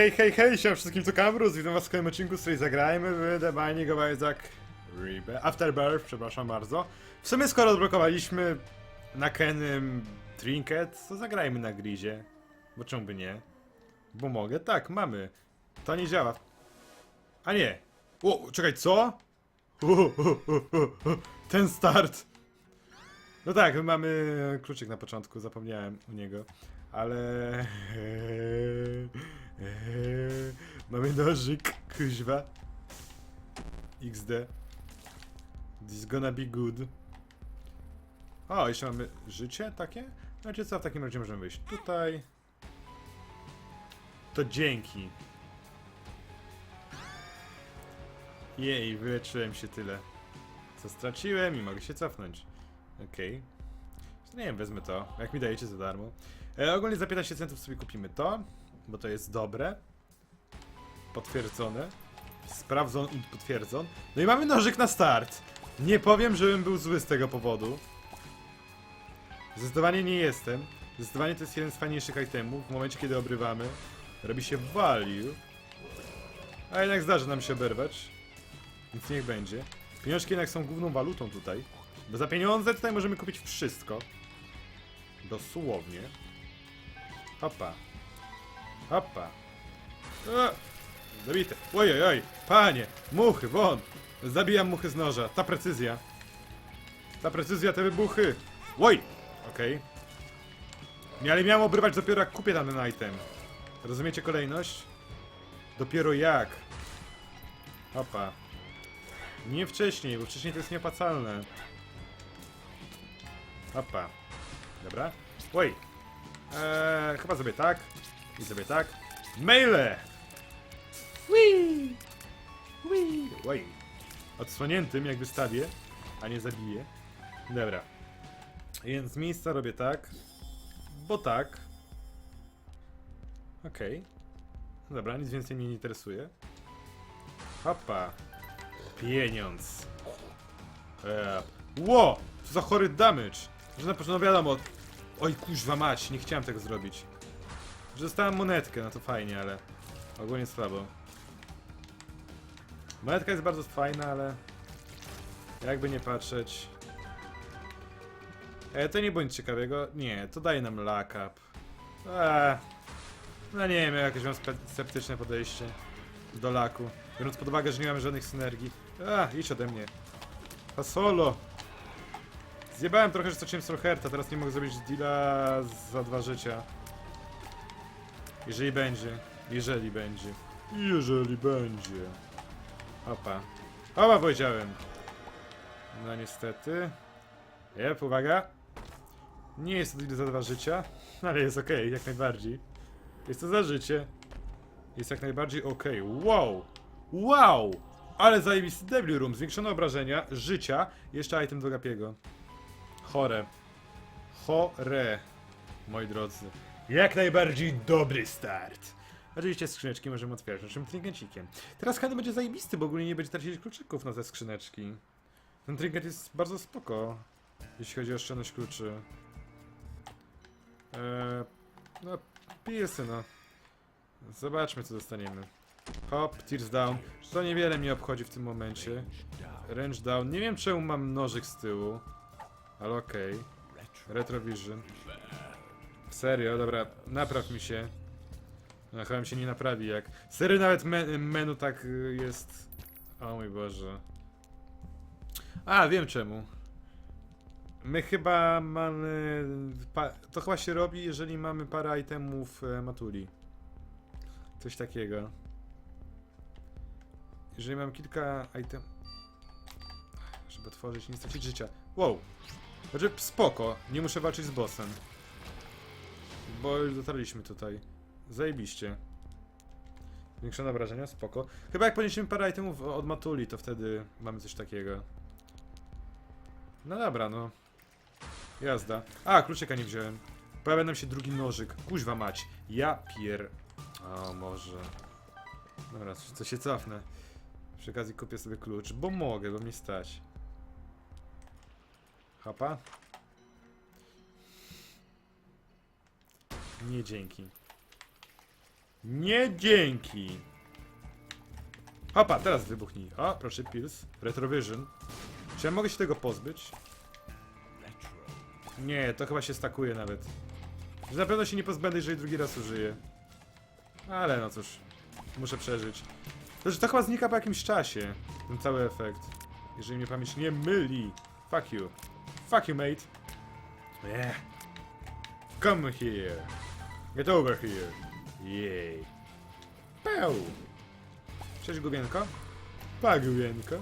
Hej, hej, hej, siema wszystkim to Kamrus, witam was w kolejnym odcinku, z której zagrajmy w The Binding of Isaac Afterbirth, przepraszam bardzo. W sumie skoro odblokowaliśmy na Kenym Trinket, to zagrajmy na Grizie. Bo czemu by nie? Bo mogę? Tak, mamy. To nie działa. A nie. O, czekaj, co? Ten start. No tak, my mamy kluczyk na początku, zapomniałem u niego. Ale... Mamy nożyk, kuźwa. XD. This gonna be good. O, jeszcze mamy życie takie? Znaczy co, w takim razie możemy wyjść tutaj. To dzięki. Jej, wyleczyłem się tyle. Co straciłem i mogę się cofnąć. Okej. Nie wiem, wezmę to. Jak mi dajecie za darmo. E, ogólnie za 15 centów sobie kupimy to, bo to jest dobre. Potwierdzone. Sprawdzon i potwierdzon. No i mamy nożyk na start. Nie powiem, żebym był zły z tego powodu. Zdecydowanie nie jestem. Zdecydowanie to jest jeden z fajniejszych itemów. W momencie, kiedy obrywamy, robi się value. A jednak zdarzy nam się oberwać. Więc niech będzie. Pieniążki jednak są główną walutą tutaj. Bo za pieniądze tutaj możemy kupić wszystko. Dosłownie. Hopa. Hopa. O! Zabite. Ojej, oj, panie, muchy, won. Zabijam muchy z noża. Ta precyzja. Ta precyzja, te wybuchy. Oj! Okej. Nie, ale miałem obrywać dopiero jak kupię ten item. Rozumiecie kolejność? Dopiero jak. Hopa. Nie wcześniej, bo wcześniej to jest nieopłacalne. Hopa. Dobra. Oj. Eee, chyba sobie tak. I sobie tak. Maile! Wii! Wii! Oj. Odsłoniętym jak wystawię, a nie zabiję. Dobra. Więc z miejsca robię tak. Bo tak. Okej. Dobra, nic więcej mnie nie interesuje. Hopa. Pieniądz. Eee. Ło! Co za chory damage! Że na pewno wiadomo. Oj kuźwa mać, nie chciałem tego zrobić. Że dostałem monetkę, no to fajnie, ale ogólnie słabo. Monetka jest bardzo fajna, ale jakby nie patrzeć. E, to nie bądź ciekawego. Nie, to daje nam lock up. Eee. No nie wiem, jakieś mam sceptyczne podejście do laku. Biorąc pod uwagę, że nie mamy żadnych synergii. A, idź ode mnie. Fasolo! Zjebałem trochę, że straciłem Solherta, teraz nie mogę zrobić deala za dwa życia. Jeżeli będzie. Jeżeli będzie. Jeżeli będzie. Opa. Opa powiedziałem. No niestety. Jep, uwaga. Nie jest to za dwa życia, ale jest okej, jak najbardziej. Jest to za życie. Jest jak najbardziej okej. Wow! Wow! Ale zajebisty W Room. Zwiększone obrażenia, życia, jeszcze item do Gapiego. Chore. Chore. Moi drodzy. Jak najbardziej dobry start. Oczywiście skrzyneczki możemy otwierać naszym trinkencikiem. Teraz handel będzie zajebisty, bo ogólnie nie będzie tracić kluczyków na te skrzyneczki. Ten trinket jest bardzo spoko, jeśli chodzi o oszczędność kluczy. Eee, no, pilsy no. Zobaczmy co dostaniemy. Hop, tears down. To niewiele mnie obchodzi w tym momencie. Range down. Nie wiem czemu mam nożyk z tyłu. Ale okej. Retrovision. Serio, dobra, napraw mi się. No, chyba mi się nie naprawi jak. Serio nawet me menu tak y, jest. O mój Boże. A, wiem czemu. My chyba mamy. To chyba się robi, jeżeli mamy parę itemów e, matuli. Coś takiego. Jeżeli mam kilka item. Żeby otworzyć, nie stracić życia. Wow! Znaczy, spoko, nie muszę walczyć z bossem. Bo już dotarliśmy tutaj. Zajebiście. Zwiększone obrażenia, spoko. Chyba jak podniesiemy parę itemów od Matuli, to wtedy mamy coś takiego. No dobra, no. Jazda. A, kluczyka nie wziąłem. Pojawia nam się drugi nożyk. Kuźwa mać. Ja pier... O, może... Dobra, co się cofnę. Przy okazji kupię sobie klucz, bo mogę, bo mi stać. Hapa? Nie dzięki. Nie dzięki. Hopa, teraz wybuchnij. O, proszę, Pills. Retrovision. Czy ja mogę się tego pozbyć? Nie, to chyba się stakuje nawet. Że na pewno się nie pozbędę, jeżeli drugi raz użyję. Ale no cóż, muszę przeżyć. To, że to chyba znika po jakimś czasie, ten cały efekt. Jeżeli mnie pamięć nie myli. Fuck you. Fuck you, mate. Yeah. Come here. Get over here. Jej. Peł. Cześć, Gubienko. Pa, Gubienko.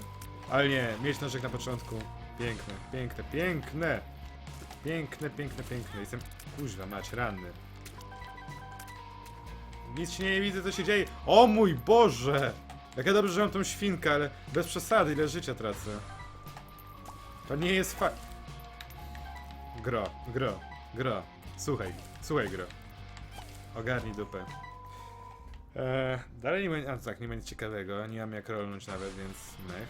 Ale nie, mieć nożek na początku. Piękne, piękne, piękne. Piękne, piękne, piękne. Jestem, kuźwa, mać, ranny. Nic się nie widzę, co się dzieje. O mój Boże! Jak ja dobrze, że mam tą świnkę, ale bez przesady, ile życia tracę. To nie jest fa... Gro, gro, gro. Słuchaj, słuchaj, gro. Ogarnij dupę. Eee, dalej nie ma... A tak, nie nic ciekawego. Nie mam jak rolnąć nawet, więc mech.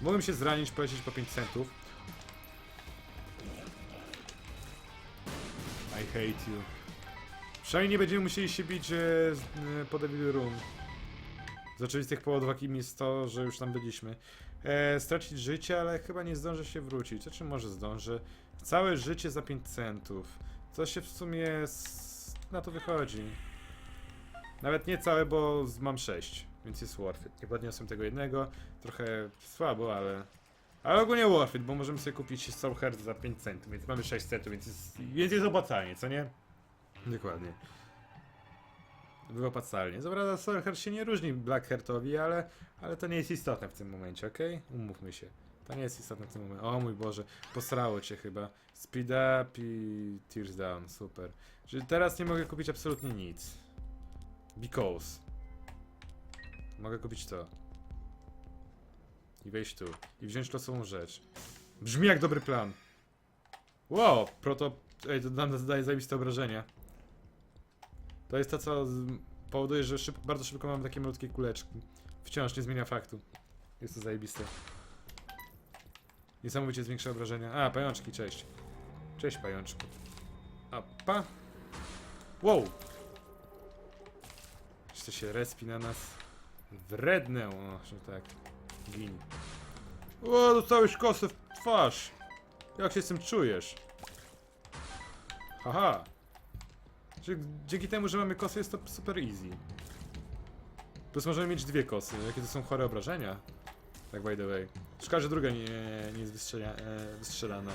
Mogłem się zranić, polecieć po 5 centów. I hate you. Przynajmniej nie będziemy musieli się bić e, z, e, po Devil Room. Z oczywistych powodów, jakim jest to, że już tam byliśmy. E, stracić życie, ale chyba nie zdążę się wrócić. Czym może zdążę? Całe życie za 5 centów. Co się w sumie s- na to wychodzi. Nawet nie całe, bo mam 6, więc jest worth it. Nie podniosłem tego jednego. Trochę słabo, ale... Ale ogólnie worth it, bo możemy sobie kupić Soul Heart za 5 centów, więc mamy 6 centów, więc jest, więc jest opłacalnie, co nie? Dokładnie. Było opłacalnie. Dobra, Soul Heart się nie różni Black Heartowi, ale, ale to nie jest istotne w tym momencie, okej? Umówmy się. To nie jest istotne w tym momencie. O mój Boże, posrało cię chyba. Speed up i Tears down, super. Czyli teraz nie mogę kupić absolutnie nic. Because. Mogę kupić to. I wejść tu. I wziąć losową rzecz. Brzmi jak dobry plan. Wow, proto... Ej, to nam zadaje zajebiste obrażenia. To jest to, co powoduje, że bardzo szybko mam takie malutkie kuleczki. Wciąż nie zmienia faktu. Jest to zajebiste. Niesamowicie zwiększa obrażenia. A, pajączki, cześć. Cześć, pajączku. Opa. Wow! Jeszcze się respi na nas. Wrednę, o, że tak. Gin. O, dostałeś kosę w twarz. Jak się z tym czujesz? Haha. Dzięki temu, że mamy kosy jest to super easy. Plus możemy mieć dwie kosy. Jakie to są chore obrażenia? Tak by the way. Szkoda, że druga nie, nie jest e, wystrzelana.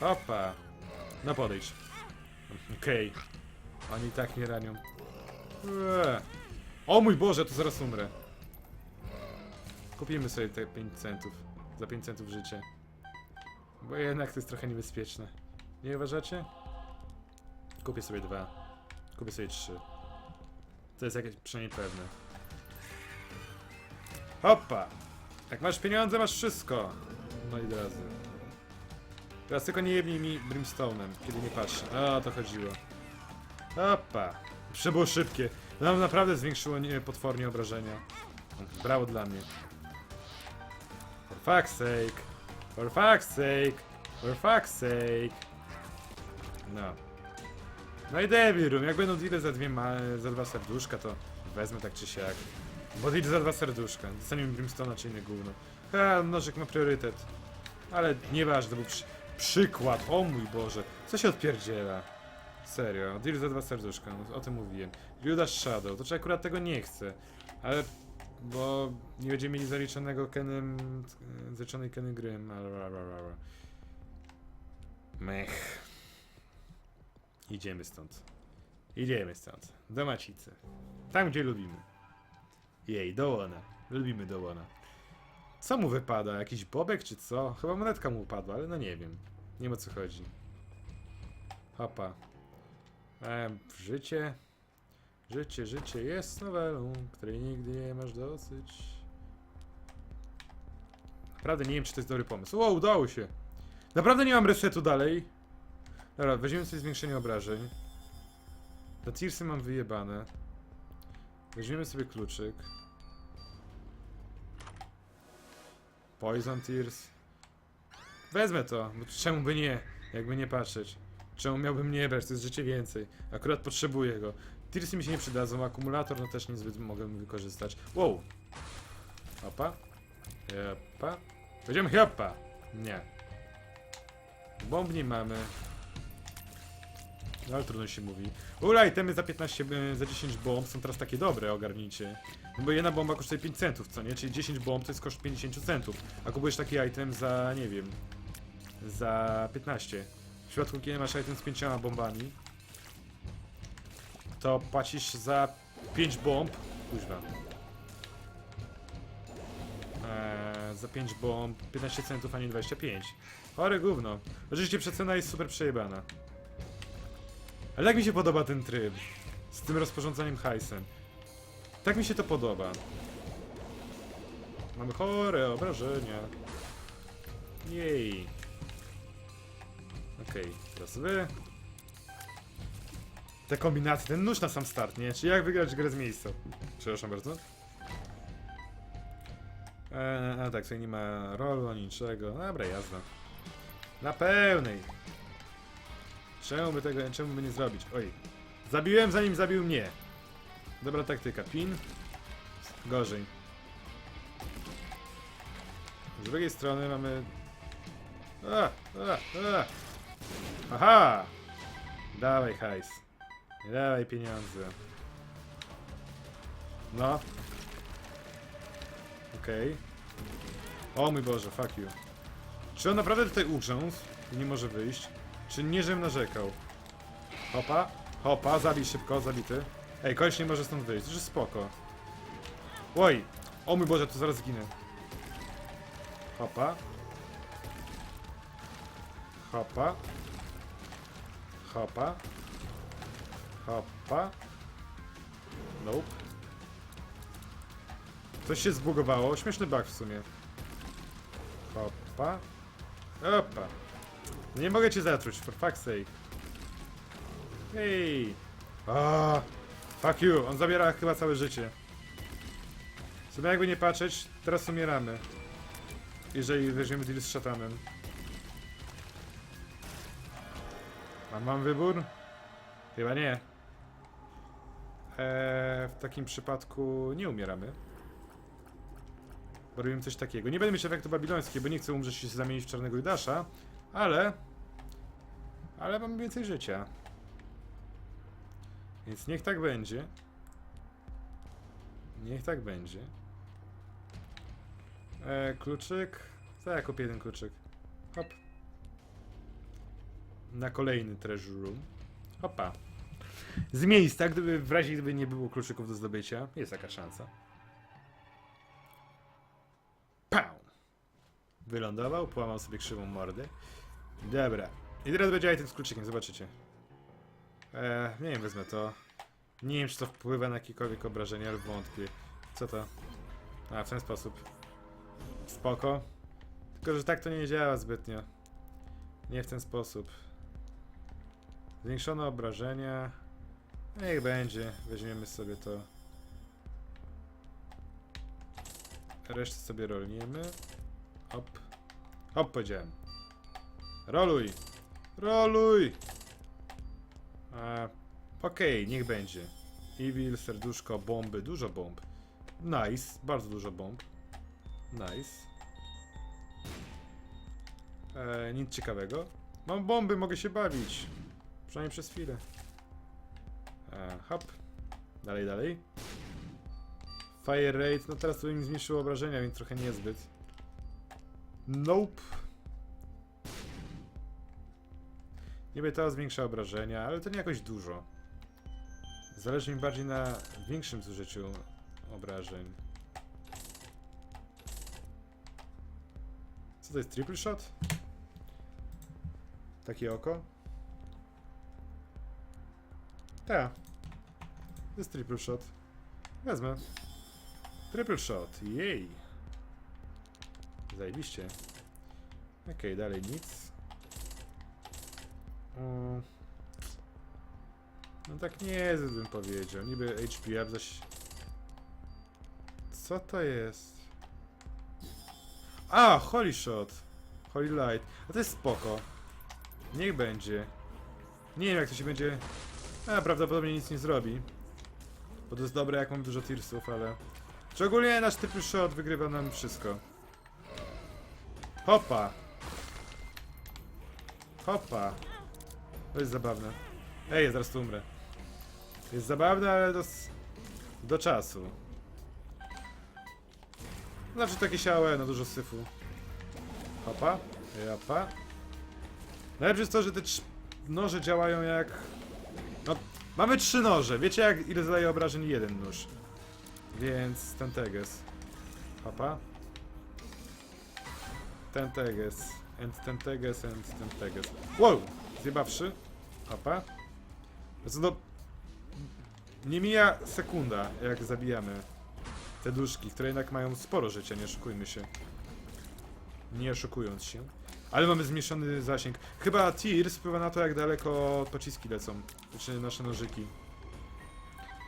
Opa. No podejdź. Okej. Oni i tak mnie ranią. Eee. O mój Boże, to zaraz umrę. Kupimy sobie te 5 centów. Za 5 centów życie. Bo jednak to jest trochę niebezpieczne. Nie uważacie? Kupię sobie dwa. Kupię sobie trzy. To jest jakieś przynajmniej pewne. Hoppa! Jak masz pieniądze, masz wszystko. Moi drodzy. Teraz tylko nie jebnij mi brimstone'em, kiedy nie patrzę. O, to chodziło. Hoppa! Przecież było szybkie. Nam naprawdę zwiększyło nie, potwornie obrażenia. Brawo dla mnie. For fuck's sake. For fuck's sake. For fuck's sake. No. No i Devil Room. Jak będą deale za, dwie ma za dwa serduszka, to wezmę tak czy siak. Bo deal za dwa serduszka. Dostaniemy Brimstone'a czy inne gówno. Ha, nożyk ma priorytet. Ale nieważne, to był przy przykład. O mój Boże. Co się odpierdziela? Serio, deal za dwa serduszka, no, o tym mówiłem. Judas Shadow, to czy akurat tego nie chcę. Ale, bo nie będziemy mieli zaliczonego Kenem, e, zaliczonej Keny gry. ale ra, ra, ra, ra. Mech. Idziemy stąd. Idziemy stąd. Do Macicy. Tam, gdzie lubimy. Jej, do łona. Lubimy do łona. Co mu wypada? Jakiś bobek czy co? Chyba monetka mu upadła, ale no nie wiem. Nie o co chodzi. Hopa. E, życie. Życie, życie jest nowelą, której nigdy nie masz dosyć. Naprawdę nie wiem, czy to jest dobry pomysł. O, udało się. Naprawdę nie mam resetu dalej. Dobra, weźmiemy sobie zwiększenie obrażeń. Na Tearsy mam wyjebane. Weźmiemy sobie kluczyk. Poison Tears. Wezmę to, bo czemu by nie? Jakby nie patrzeć. Czemu miałbym nie brać? To jest życie więcej. Akurat potrzebuję go. Tirsy mi się nie przydadzą, akumulator no też niezbyt mogę wykorzystać. Wow! Hopa. Hopa. Będziemy hopa! Nie. Bomb nie mamy. No ale trudno się mówi. Ula, itemy za 15, y, za 10 bomb są teraz takie dobre, ogarnijcie. No bo jedna bomba kosztuje 5 centów, co nie? Czyli 10 bomb to jest koszt 50 centów. A kupujesz taki item za, nie wiem, za 15. W przypadku, kiedy masz item z 5 bombami, to płacisz za 5 bomb. Kuźwa. Eee, za 5 bomb 15 centów, a nie 25. Chore gówno. Oczywiście przecena jest super przejebana. Ale jak mi się podoba ten tryb z tym rozporządzaniem hajsem. Tak mi się to podoba. Mamy chore obrażenia. Jej. Okej, teraz wy. Te kombinacje, ten nóż na sam start, nie? Czy jak wygrać grę z miejsca? Przepraszam bardzo. Eee, a tak, tutaj nie ma rolu, niczego. Dobra, jazda. Na pełnej. Czemu by tego, czemu by nie zrobić? Oj. Zabiłem zanim zabił mnie. Dobra taktyka. Pin. Gorzej. Z drugiej strony mamy... A, a, a. Aha! Dawaj hajs. Dawaj pieniądze. No. Okej. O mój Boże, fuck you. Czy on naprawdę tutaj ugrzązł i nie może wyjść? Czy nie, żebym narzekał? Hopa, hopa, zabij szybko, zabity. Ej, koleś nie może stąd wyjść, to jest spoko. Oj, o mój Boże, tu zaraz zginę. Hopa. Hopa. Hopa. Hopa. Nope. Coś się zbugowało, śmieszny bug w sumie. Hopa. Hopa. Nie mogę cię zatruć, for fuck's sake. Hej! Ah, fuck you, on zabiera chyba całe życie. Sobie jakby nie patrzeć, teraz umieramy. Jeżeli weźmiemy deal z szatanem. A mam wybór? Chyba nie. Eee, w takim przypadku nie umieramy. Robimy coś takiego. Nie będę mieć efektu babilońskiego, bo nie chcę umrzeć i się zamienić w czarnego Judasza. Ale... Ale mam więcej życia. Więc niech tak będzie. Niech tak będzie. E, kluczyk. Tak, kupię jeden kluczyk. Hop. Na kolejny treasure room. Hopa. Z miejsca, gdyby w razie gdyby nie było kluczyków do zdobycia, jest taka szansa. Pał! Wylądował, połamał sobie krzywą mordę. Dobra. I teraz będzie item z kluczykiem, zobaczycie. Eee, nie wiem, wezmę to. Nie wiem, czy to wpływa na jakiekolwiek obrażenia, ale wątpię. Co to? A, w ten sposób. Spoko. Tylko, że tak to nie działa zbytnio. Nie w ten sposób. Zwiększone obrażenia. Niech będzie. Weźmiemy sobie to. Resztę sobie rolniemy. Hop. Hop, powiedziałem. Roluj! Roluj! A, Okej, niech będzie. Evil, serduszko, bomby, dużo bomb. Nice, bardzo dużo bomb. Nice. E, nic ciekawego. Mam bomby, mogę się bawić. Przynajmniej przez chwilę. E, hop. Dalej, dalej. Fire rate, no teraz to mi zmniejszyło obrażenia, więc trochę niezbyt. Nope. Niby to zwiększa obrażenia, ale to nie jakoś dużo. Zależy mi bardziej na większym zużyciu obrażeń. Co to jest? Triple shot? Takie oko? Tak. To jest triple shot. Wezmę. Triple shot. Jej. Zajebiście. Okej, dalej nic. Mm. No tak nie bym powiedział. Niby HP up zaś... Co to jest? A, Holy Shot. Holy Light. A to jest spoko. Niech będzie. Nie wiem jak to się będzie... A, prawdopodobnie nic nie zrobi. Bo to jest dobre, jak mam dużo tirsów, ale... Szczególnie nasz typ shot wygrywa nam wszystko. Hopa! Hopa! To jest zabawne. Ej, zaraz tu umrę. Jest zabawne, ale do, do czasu. Znaczy takie siałe, no dużo syfu. Hopa, japa. Najlepsze jest to, że te noże działają jak... No, mamy trzy noże. Wiecie jak ile zadaje obrażeń jeden nóż. Więc ten teges. Hopa. Ten teges. And ten teges, and ten teges. Wow! Zjebawszy. Hopa. Co do... Nie mija sekunda, jak zabijamy te duszki, które jednak mają sporo życia, nie oszukujmy się. Nie oszukując się. Ale mamy zmniejszony zasięg. Chyba tir wpływa na to, jak daleko pociski lecą. Znaczy nasze nożyki.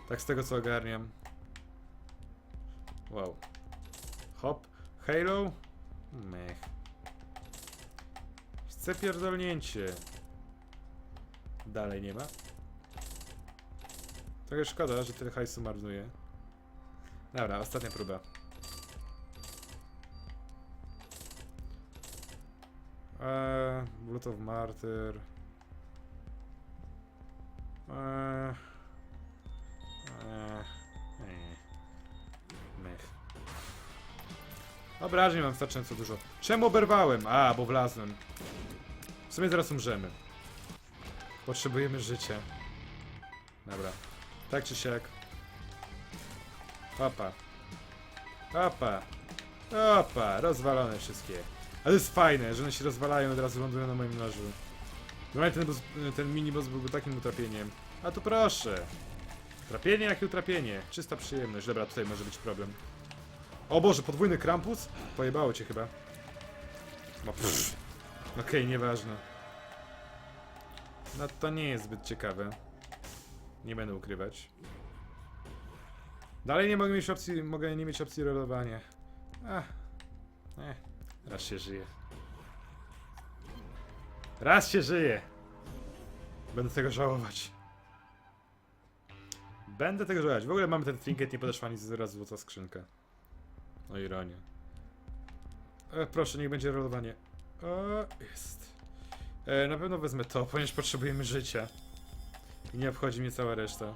Tak z tego co ogarniam. Wow. Hop. Halo? Mech. Chcę pierdolnięcie. Dalej nie ma. Trochę szkoda, że tyle hajsu marnuje. Dobra, ostatnia próba. Eee, Blood of Martyr. Eee, eee, eee. Mech. Obrażeń mam wystarczająco dużo. Czemu oberwałem? A, bo wlazłem. W sumie zaraz umrzemy. Potrzebujemy życia. Dobra. Tak czy siak. Opa. Opa. Opa. Rozwalone wszystkie. Ale jest fajne, że one się rozwalają i od razu lądują na moim nożu. Normalnie ten, ten miniboss byłby takim utrapieniem. A tu proszę. Trapienie jakie utrapienie. Czysta przyjemność. Dobra, tutaj może być problem. O Boże, podwójny krampus? Pojebało cię chyba. No. Okej, nieważne. No to nie jest zbyt ciekawe. Nie będę ukrywać. Dalej nie mogę mieć opcji, mogę nie mieć opcji rolowania. Ach. Eh, raz się żyje. Raz się żyje. Będę tego żałować. Będę tego żałować. W ogóle mamy ten trinket, nie podeszła nic zaraz złota skrzynka. O ironia. E, proszę, niech będzie rolowanie. O, jest. E, na pewno wezmę to, ponieważ potrzebujemy życia. I nie obchodzi mnie cała reszta.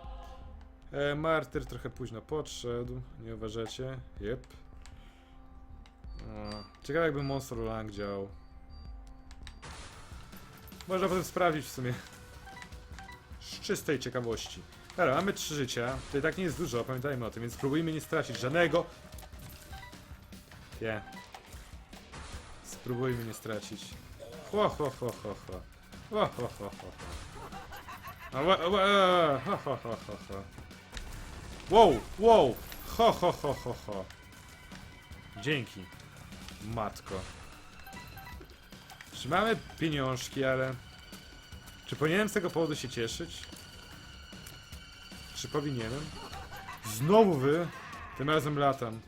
E, Martyr trochę późno podszedł, nie uważacie? Jep. Ciekawe jakby Monster Lang działał. Można potem sprawdzić w sumie. Z czystej ciekawości. Dobra, mamy trzy życia. To i tak nie jest dużo, pamiętajmy o tym, więc spróbujmy nie stracić żadnego. Nie. Spróbujmy nie stracić. Ho, ho, ho, ho, ho. Ho, ho, ho, ho, ho. A, wa, wa, e, ho, ho, ho, ho. Wow, wow. Ho, ho, ho, ho, ho. Dzięki. Matko. Czy mamy pieniążki, ale... Czy powinienem z tego powodu się cieszyć? Czy powinienem? Znowu wy? Tym razem latam.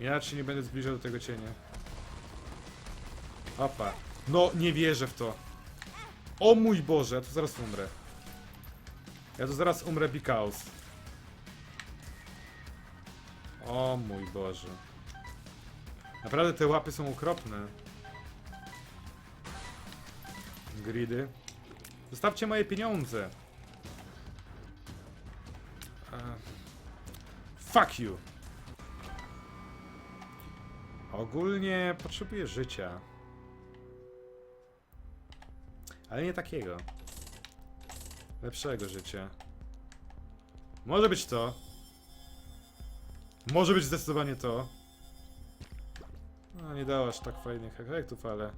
Inaczej nie będę zbliżał do tego cienia. Opa. No, nie wierzę w to. O mój Boże, ja tu zaraz umrę. Ja tu zaraz umrę because. O mój Boże. Naprawdę te łapy są okropne. Gridy. Zostawcie moje pieniądze. E, Fuck you. Ogólnie potrzebuję życia. Ale nie takiego. Lepszego życia. Może być to. Może być zdecydowanie to. No, nie dało aż tak fajnych efektów, ale...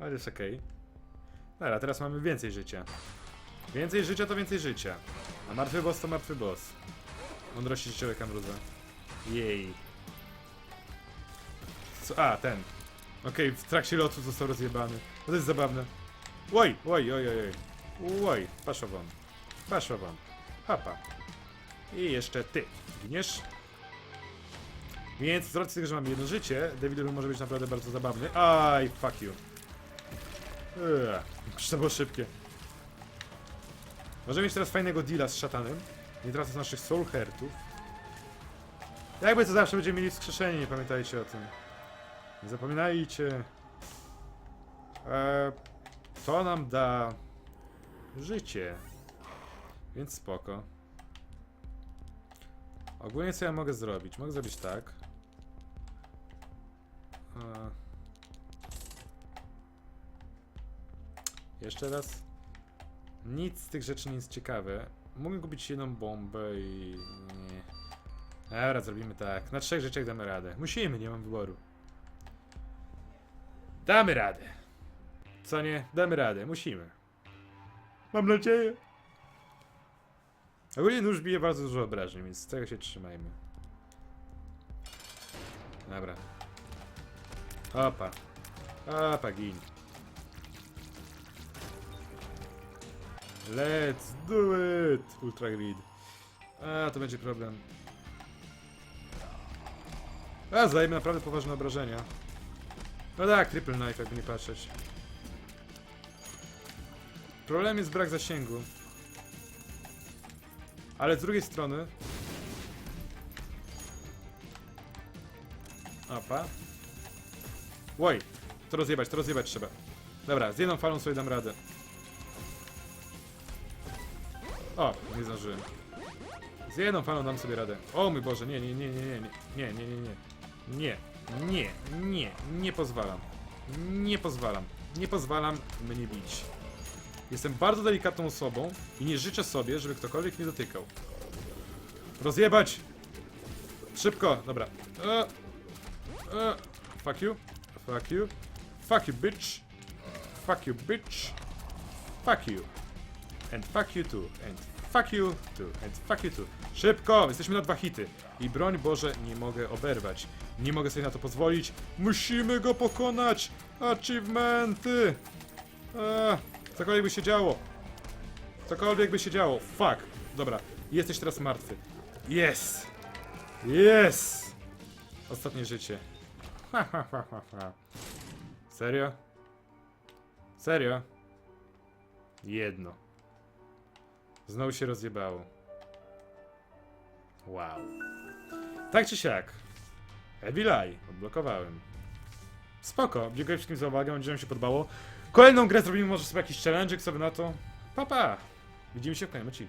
Ale jest okej. Dobra, teraz mamy więcej życia. Więcej życia to więcej życia. A martwy boss to martwy boss. Mądrości życiowe mruza. Jej. Co? A, ten. Okej, w trakcie lotu został rozjebany. No to jest zabawne. Oj, oj, oj, oj, oj. Oj, pasza wam. Wam. Hapa. I jeszcze ty. Giniesz? Więc z racji tego, że mamy jedno życie, Room może być naprawdę bardzo zabawny. Aj, fuck you. Eee, to było szybkie. Możemy mieć teraz fajnego deala z szatanem. Nie tracąc naszych soul heartów. Jakby to zawsze będziemy mieli wskrzeszenie, nie pamiętajcie o tym. Zapominajcie. E, to nam da życie. Więc spoko. Ogólnie co ja mogę zrobić? Mogę zrobić tak. E, jeszcze raz. Nic z tych rzeczy nie jest ciekawe. Mogę kupić jedną bombę i... Nie. Dobra, zrobimy tak. Na trzech rzeczach damy radę. Musimy, nie mam wyboru. Damy radę. Co nie? Damy radę, musimy. Mam nadzieję. Ogólnie nóż bije bardzo dużo obrażeń, więc z tego się trzymajmy. Dobra. Opa. Opa, gin. Let's do it! Ultra grid. A, to będzie problem. A, zajmę naprawdę poważne obrażenia. No tak, triple knife, jakby nie patrzeć. Problem jest brak zasięgu. Ale z drugiej strony... Opa. Oj, to rozjebać, to rozjebać trzeba. Dobra, z jedną falą sobie dam radę. O, nie zdążyłem. Z jedną falą dam sobie radę. O mój Boże, nie, nie, nie, nie, nie, nie, nie, nie, nie. Nie, nie, nie, nie pozwalam. Nie pozwalam. Nie pozwalam mnie bić. Jestem bardzo delikatną osobą i nie życzę sobie, żeby ktokolwiek mnie dotykał. Rozjebać! Szybko, dobra. E, e, fuck you. Fuck you. Fuck you, bitch. Fuck you, bitch. Fuck you. And fuck you too. And fuck you too. And fuck you too. Szybko! Jesteśmy na dwa hity. I broń Boże, nie mogę oberwać. Nie mogę sobie na to pozwolić. Musimy go pokonać! Achievementy! Eee, cokolwiek by się działo. Cokolwiek by się działo. Fuck. Dobra. Jesteś teraz martwy. Yes! Yes! Ostatnie życie. Ha, ha, ha, ha, ha. Serio? Serio? Jedno. Znowu się rozjebało. Wow. Tak czy siak. Evil Eye. Odblokowałem. Spoko. Dziękuję wszystkim za uwagę. Mam nadzieję, że się podobało. Kolejną grę zrobimy może sobie jakiś challenge sobie na to. Pa, pa. Widzimy się w kolejnym odcinku.